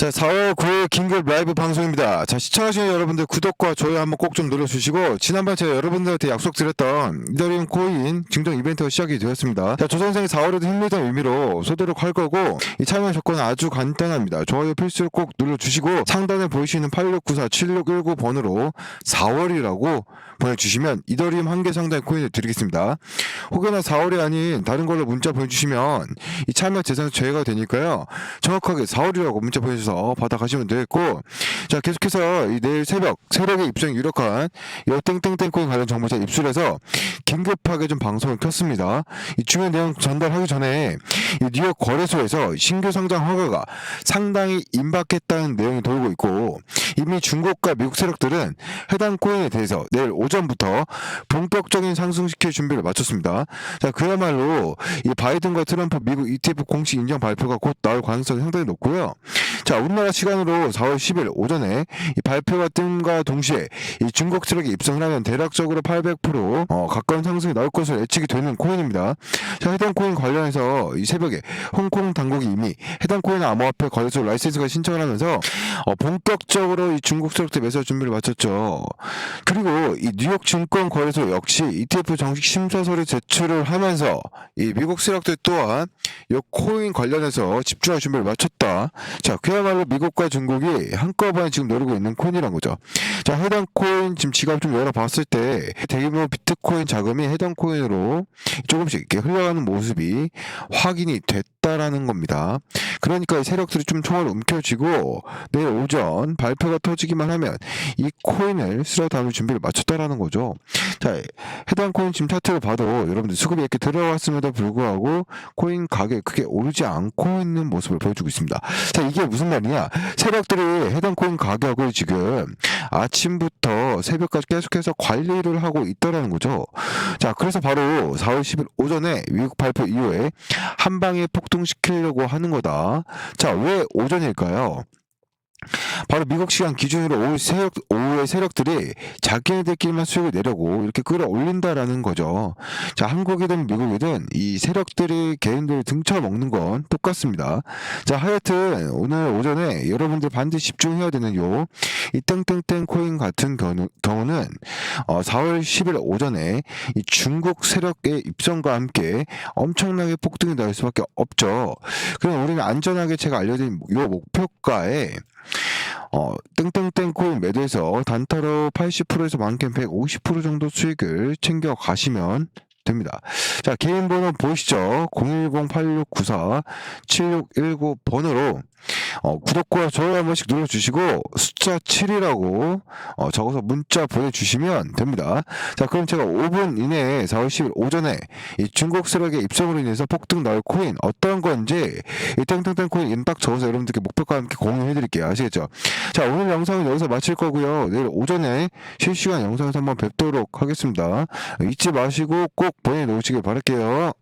자, 4월 9일 긴급 라이브 방송입니다. 자, 시청하시는 여러분들 구독과 좋아요 한번 꼭 좀 눌러주시고, 지난번 제가 여러분들한테 약속드렸던 이더리움 코인 증정 이벤트가 시작이 되었습니다. 자, 조선생이 4월에도 힘내다는 의미로 소도록 할 거고, 이 참여 조건은 아주 간단합니다. 좋아요 필수로 꼭 눌러주시고, 상단에 보이시는 8694-7619번으로 4월이라고 보내주시면 이더리움 한 개 상당의 코인을 드리겠습니다. 혹여나 4월이 아닌 다른 걸로 문자 보내주시면 이 참여 재산 제외가 되니까요. 정확하게 4월이라고 문자 보내주 셔서 받아가시면 되겠고 자 계속해서 이 내일 새벽 새벽에 입장이 유력한 요 땡땡땡 코인 관련 정보 제가 입수해서 긴급하게 좀 방송을 켰습니다. 이 중요한 내용 전달하기 전에 이 뉴욕 거래소에서 신규 상장 허가가 상당히 임박했다는 내용이 돌고 있고 이미 중국과 미국 세력들은 해당 코인에 대해서 내일 오전부터 본격적인 상승시킬 준비를 마쳤습니다. 자 그야말로 이 바이든과 트럼프 미국 ETF 공식 인정 발표가 곧 나올 가능성이 상당히 높고요. 자 우리나라 시간으로 4월 10일 오전에 이 발표가 뜸과 동시에 이 중국 세력이 입성을 하면 대략적으로 800% 어, 가까운 상승이 나올 것으로 예측이 되는 코인입니다. 자 해당 코인 관련해서 이 새벽에 홍콩 당국이 이미 해당 코인 암호화폐 거래소 라이센스가 신청을 하면서 어, 본격적으로 이 중국 세력들 매수 준비를 마쳤죠. 그리고 이 뉴욕 증권 거래소 역시 ETF 정식 심사서를 제출을 하면서 이 미국 세력들 또한 이 코인 관련해서 집중할 준비를 마쳤다. 자, 그야말로 미국과 중국이 한꺼번에 지금 노리고 있는 코인이란 거죠. 자, 해당 코인 지금 지갑 좀 열어봤을 때 대규모 비트코인 자금이 해당 코인으로 조금씩 이렇게 흘러가는 모습이 확인이 됐 다라는 겁니다. 그러니까 이 세력들이 좀 총알 움켜쥐고 내일 오전 발표가 터지기만 하면 이 코인을 쓸어 담을 준비를 마쳤다라는 거죠. 자, 해당 코인 지금 차트를 봐도 여러분들 수급이 이렇게 들어왔음에도 불구하고 코인 가격이 크게 오르지 않고 있는 모습을 보여주고 있습니다. 자, 이게 무슨 말이냐? 세력들이 해당 코인 가격을 지금 아침부터 새벽까지 계속해서 관리를 하고 있다라는 거죠. 자, 그래서 바로 4월 10일 오전에 미국 발표 이후에 한 방에 폭등시키려고 하는 거다. 자, 왜 오전일까요? 바로 미국 시간 기준으로 오후 세력, 오후에 세력들이 자기네들끼리만 수익을 내려고 이렇게 끌어올린다라는 거죠. 자, 한국이든 미국이든 이 세력들이 개인들 등쳐먹는 건 똑같습니다. 자, 하여튼 오늘 오전에 여러분들 반드시 집중해야 되는 요, 이 땡땡땡 코인 같은 경우, 경우 는 어, 4월 10일 오전에 이 중국 세력의 입성과 함께 엄청나게 폭등이 날 수밖에 없죠. 그럼 우리는 안전하게 제가 알려드린 요 목표가에 어, 땡땡땡 코인 매도해서 단타로 80%에서 많게는 150% 정도 수익을 챙겨 가시면 됩니다. 자, 개인 번호 보이시죠? 010-8694-7619번으로 어, 구독과 좋아요 한 번씩 눌러주시고 숫자 7이라고 어, 적어서 문자 보내주시면 됩니다. 자, 그럼 제가 5분 이내에 4월 10일 오전에 이 중국 세력의 입성으로 인해서 폭등 나올 코인 어떤 건지 이 땡땡땡 코인 임박 적어서 여러분들께 목표가 함께 공유해 드릴게요. 아시겠죠? 자, 오늘 영상은 여기서 마칠 거고요. 내일 오전에 실시간 영상에서 한번 뵙도록 하겠습니다. 잊지 마시고 꼭 보내놓으시길 바랄게요.